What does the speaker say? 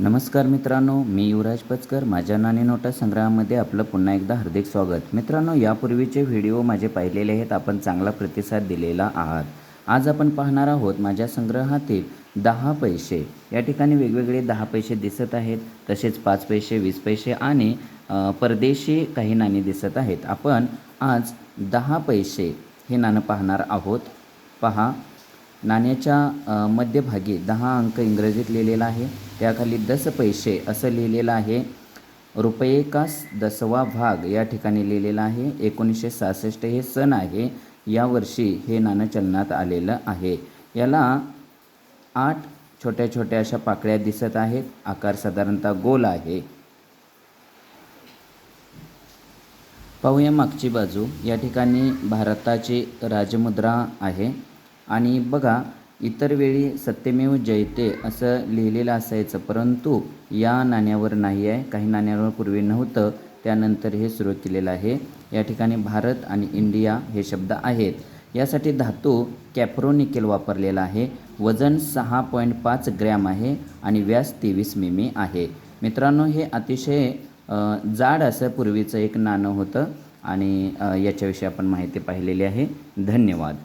नमस्कार मित्रांनो मी युवराज पचकर. माझ्या नाणे नोटा संग्रहामध्ये आपलं पुन्हा एकदा हार्दिक स्वागत. मित्रांनो यापूर्वीचे व्हिडिओ माझे पाहिलेले आहेत. आपण चांगला प्रतिसाद दिलेला आहात. आज आपण पाहणार आहोत माझ्या संग्रहातील दहा पैसे. या ठिकाणी वेगवेगळे दहा पैसे दिसत आहेत. तसेच पाच पैसे वीस पैसे आणि परदेशी काही नाणी दिसत आहेत. आपण आज दहा पैसे हे नाणं पाहणार आहोत. पहा नाण्याच्या मध्यभागी दहा अंक इंग्रजीत लिहिलेला आहे. त्याखाली दस पैसे असं लिहिलेलं आहे. रुपये का दसवा भाग या ठिकाणी लिहिलेला आहे. एकोणीसशे सहासष्ट हे सण आहे. यावर्षी हे नाणं चलनात आलेलं आहे. याला आठ छोट्या छोट्या अशा पाकळ्या दिसत आहेत. आकार साधारणतः गोल आहे. पाहूया मागची बाजू. या ठिकाणी भारताची राजमुद्रा आहे. आणि बघा इतर वेळी सत्यमेव जयते असं लिहिलेलं असायचं परंतु या नाण्यावर नाही आहे. काही नाण्यावर पूर्वी नव्हतं त्यानंतर हे सुरू केलेलं आहे. या ठिकाणी भारत आणि इंडिया हे शब्द आहेत. यासाठी धातू कॅप्रोनिकेल वापरलेला आहे. वजन सहा पॉईंट पाच ग्रॅम आहे आणि व्यास तेवीस मिमी आहे. मित्रांनो हे अतिशय जाड असं पूर्वीचं एक नाणं होतं आणि याच्याविषयी आपण माहिती पाहिलेली आहे. धन्यवाद.